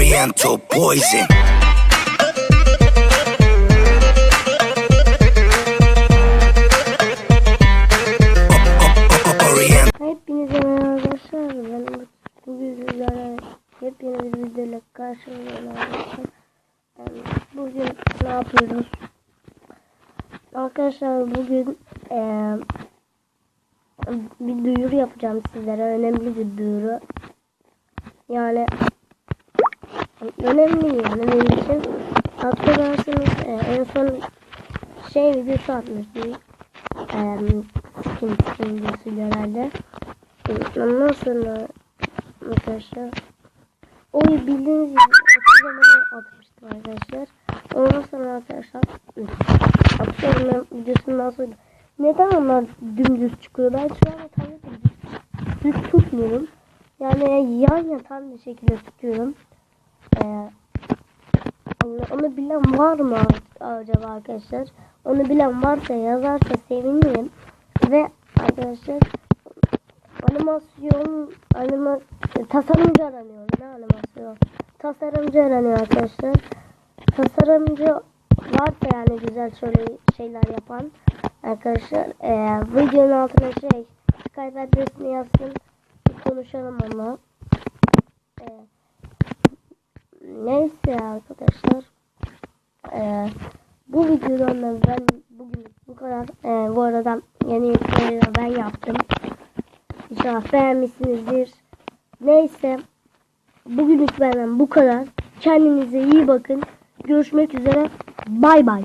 Oriental poison. Hepinize merhaba arkadaşlar. Ben. Bugün sizlerle yepyeni bir videoyla karşınızdayım arkadaşlar. Bugün ne yapıyoruz? Arkadaşlar bugün eee, bir duyuru yapacağım sizlere. Önemli bir duyuru. Yani önemli yani benim için. Hatırlarsınız eee, en son şey videosu atmıştım. Eee skin skin videosu genelde. Ondan sonra arkadaşlar o bildiğiniz gibi o zamanı atmıştım arkadaşlar. Ondan sonra arkadaşlar atışlarımın videosundan sonra neden onlar dümdüz çıkıyor? Ben şu an düz, düz tutmuyorum. Yani yan yatan bir şekilde tutuyorum. Ee, onu, onu bilen var mı acaba arkadaşlar? Onu bilen varsa yazarsa sevinirim. Ve arkadaşlar animasyon anima tasarımcı aranıyor. Ne animasyon? Tasarımcı aranıyor arkadaşlar. Tasarımcı varsa yani güzel şöyle şeyler yapan arkadaşlar eee videonun altına şey Skype adresini yazsın konuşalım onunla. Eee, neyse arkadaşlar eee, bu videodan da ben bugün bu kadar Eee, bu arada yeni da ben yaptım. İnşallah beğenmişsinizdir. Neyse. Bugünlük benden bu kadar. Kendinize iyi bakın. Görüşmek üzere. Bay bay.